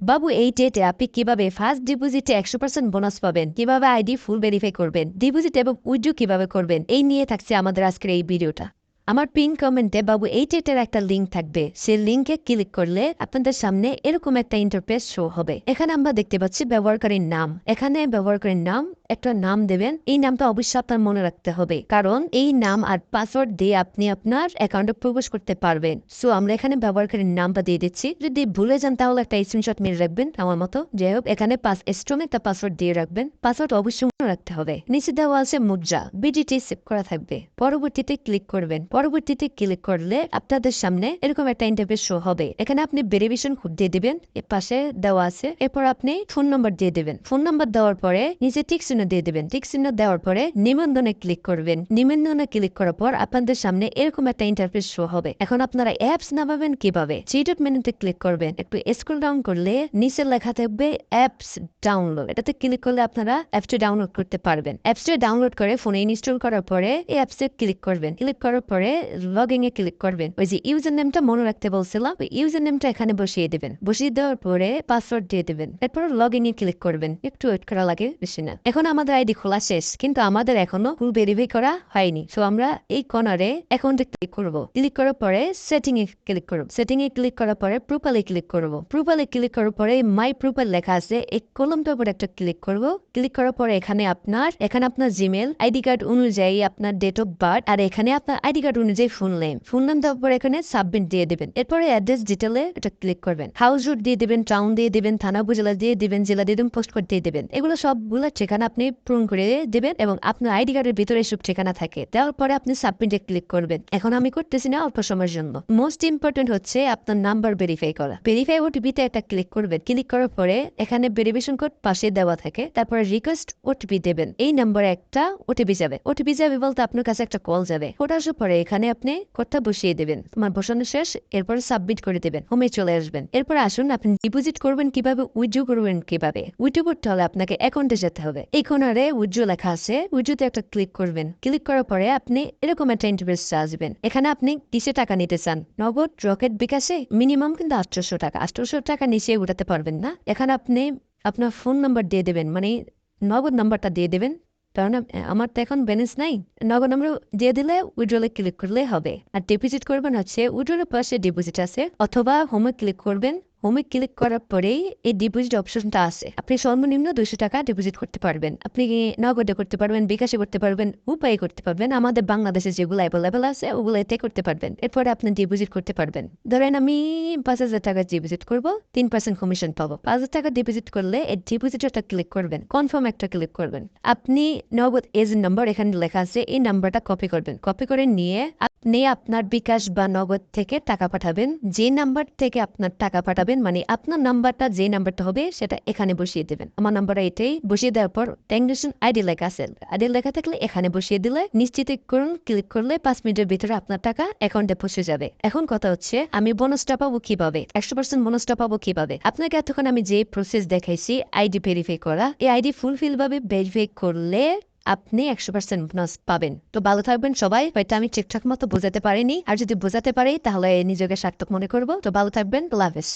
বাবু, এই ডেটে আপনি কীভাবে ফার্স্ট ডিপোজিটে একশো পার্সেন্ট বোনাস পাবেন? কীভাবে আইডি ফুল ভেরিফাই করবেন? ডিপোজিট এবং উইড্রো কীভাবে করবেন? এই নিয়ে থাকছে আমাদের আজকের এই ভিডিওটা। আমার পিন কমেন্টে বাবু, এই ডেটের একটা লিঙ্ক থাকবে। সেই লিঙ্কে ক্লিক করলে আপনাদের সামনে এরকম একটা ইন্টারফেস শো হবে। এখানে আমরা দেখতে পাচ্ছি ব্যবহারকারীর নাম। এখানে ব্যবহারকারীর নাম একটা নাম দেবেন। এই নামটা অবশ্যই আপনার মনে রাখতে হবে। কারণ এই নাম আর পাসওয়ার্ড দিয়ে আপনি আপনার অ্যাকাউন্টে প্রবেশ করতে পারবেন। সো আমরা এখানে ব্যবহারকারীর নামটা দিয়ে দিচ্ছি। যদি ভুলে যান, তাহলে একটা স্ক্রিনশট মেরে রাখবেন আমার মতো। যাই হোক, এখানে পাস স্ট্রং একটা পাসওয়ার্ড দিয়ে রাখবেন। পাসওয়ার্ড অবশ্যই মনে রাখতে হবে। নিচে দেওয়া আছে মুদ্রা। বিডিটি সেভ করা থাকবে। পরবর্তীতে ক্লিক করবেন। পরবর্তীতে ক্লিক করলে আপনাদের সামনে এরকম একটা ইন্টারফেস শো হবে। এখানে আপনি ভেরিফিকেশন কোড দিয়ে দিবেন। এর পাশে দেওয়া আছে। এরপর আপনি ফোন নাম্বার দিয়ে দিবেন। ফোন নাম্বার দেওয়ার পরে নিচে টিক চিহ্ন দিয়ে দিবেন। টিক চিহ্ন দেওয়ার পরে নিবন্ধনে ক্লিক করবেন। নিবন্ধনে ক্লিক করার পর আপনাদের সামনে এরকম একটা ইন্টারফেস শো হবে। এখন আপনারা অ্যাপস নামাবেন কীভাবে? চিটট মেনুতে ক্লিক করবেন। একটু স্ক্রল ডাউন করলে নিচে লেখা থাকবে অ্যাপস ডাউনলোড এটাতে ক্লিক করলে আপনারা অ্যাপসটি ডাউনলোড করতে পারবেন। অ্যাপসটি ডাউনলোড করে ফোনে ইনস্টল করার পরে এই অ্যাপসে ক্লিক করবেন। ক্লিক করার পরে লগিং এ ক্লিক করবেন। ওই যে ইউজার নেমটা মনে রাখতে বলছিলাম, ওই ইউজার নেমটা এখানে বসিয়ে দেবেন। বসিয়ে দেওয়ার পরে পাসওয়ার্ড দিয়ে দেবেন। এরপর লগিং এ ক্লিক করবেন। একটু ওয়েট করা লাগে, বেশি না। এখন আমাদের আইডি খোলা শেষ, কিন্তু আমাদের এখনও ফুল ভেরিফাই করা হয়নি। সো আমরা এই কর্নারে অ্যাকাউন্টে ক্লিক করব। ক্লিক করার পরে সেটিং এ ক্লিক করব। সেটিং এ ক্লিক করার পরে প্রোফাইলে ক্লিক করব। প্রোফাইলে ক্লিক করার পরে মাই প্রোফাইল লেখা আছে, এই কলমটার উপর একটা ক্লিক করব। ক্লিক করার পরে এখানে আপনার এখানে আপনার জিমেল আইডি কার্ড অনুযায়ী আপনার ডেট অফ বার্থ আর এখানে আপনার আইডি কার্ড অনুযায়ী ফোন নেম ফোন নাম দেওয়ার পরে এখানে সাবমিট দিয়ে দেবেন। এরপরে অ্যাড্রেস ডিটেলে এটা ক্লিক করবেন। হাউস রোড দিয়ে দেবেন টাউন দিয়ে দেবেন, থানা উপজেলা দিয়ে দেবেন, জেলা দিয়ে দেবেন পোস্ট কোড দিয়ে দেবেন। এগুলো সবগুলো ঠিকানা আপনি পূরণ করে দেবেন এবং আপনার আইডি কার্ডের ভিতরে সব ঠিকানা থাকে। দেওয়ার পরে আপনি সাবমিটে ক্লিক করবেন। এখন আমি করতেছি না অল্প সময়ের জন্য। মোস্ট ইম্পর্টেন্ট হচ্ছে আপনার নাম্বার ভেরিফাই করা। ভেরিফাই ওটিপিতে একটা ক্লিক করবেন। ক্লিক করার পরে এখানে ভেরিফিকেশন কোড পাশে দেওয়া থাকে। তারপরে রিকোয়েস্ট ওটিপি দেবেন। এই নাম্বারে একটা ওটিপি যাবে। ওটিপি যাবে বলতে আপনার কাছে একটা কল যাবে। ওটা আসার পরে এখানে আপনি কোডটা বসিয়ে দেবেন। তোমার বসানো শেষ। এরপর সাবমিট করে দেবেন। হোমে চলে আসবেন। এরপর আসুন, আপনি ডিপোজিট করবেন কীভাবে? উইথড্র করবেন কীভাবে? উইথড্র করতে হলে আপনাকে অ্যাকাউন্টে যেতে হবে। এই কোনারে উইথড্র লেখা আছে উইথড্রতে একটা ক্লিক করবেন। ক্লিক করার পরে আপনি এরকম একটা ইন্টারভেস আসবেন এখানে আপনি কিসে টাকা নিতে চান? নগদ, রকেট, বিকাশে? মিনিমাম কিন্তু আটশোশো টাকা। আটশোশো টাকা নিচে উঠাতে পারবেন না। এখানে আপনি আপনার ফোন নাম্বার দিয়ে দেবেন। মানে নগদ নাম্বারটা দিয়ে দেবেন। কারণ আমার তো এখন ব্যালেন্স নাই। নগদ নাম্বার দিয়ে দিলে উইড্রলে ক্লিক করলে হবে। আর ডিপোজিট করবেন হচ্ছে উইড্রলের পাশে ডিপোজিট আছে। অথবা হোমে ক্লিক করবেন। হোমে ক্লিক করার পরেই এই ডিপোজিট অপশনটা আছে। আপনি সর্বনিম্ন দুশো টাকা ডিপোজিট করতে পারবেন। আপনি নগদে করতে পারবেন, বিকাশে করতে পারবেন, উপায়ে করতে পারবেন, আমাদের বাংলাদেশে যেগুলো অ্যাভেলেবেল আছে ওগুলো এতে করতে পারবেন। এরপরে আপনি ডিপোজিট করতে পারবেন। ধরেন আমি পাঁচ হাজার টাকা ডিপোজিট করব, তিন পার্সেন্ট কমিশন পাবো। পাঁচ হাজার টাকা ডিপোজিট করলে এই ডিপোজিট একটা ক্লিক করবেন কনফার্ম একটা ক্লিক করবেন। আপনি নগদ এজেন্ট নাম্বার এখানে লেখা আছে, এই নাম্বারটা কপি করবেন। কপি করে নিয়ে আপনি আপনার বিকাশ বা নগদ থেকে টাকা পাঠাবেন, যে নাম্বার থেকে আপনার টাকা পাঠাবেন মানে আপনার নাম্বারটা যে নাম্বারটা হবে সেটা এখানে বসিয়ে দেবেন। আমার নাম্বার এটাই, বসিয়ে দেওয়ার পর ট্যাংরেশন আইডি লেখা আছে। আইডি লেখা থাকলে এখানে বসিয়ে দিলে নিশ্চিত করুন ক্লিক করলে পাঁচ মিনিটের ভিতরে আপনার টাকা অ্যাকাউন্টে পৌঁছে যাবে। এখন কথা হচ্ছে, আমি বোনাসটা পাবো কীভাবে? একশো পার্সেন্ট বোনাসটা পাবো কীভাবে? আপনাকে এতক্ষণ আমি যে প্রসেস দেখাইছি আইডি ভেরিফাই করা, এই আইডি ফুলফিল ভাবে ভেরিফাই করলে আপনি একশো পার্সেন্ট বোনাস পাবেন। তো ভালো থাকবেন সবাই। হয়তো আমি ঠিকঠাক মতো বোঝাতে পারিনি। আর যদি বোঝাতে পারি, তাহলে নিজেকে সার্থক মনে করব। তো ভালো থাকবেন। লাভেস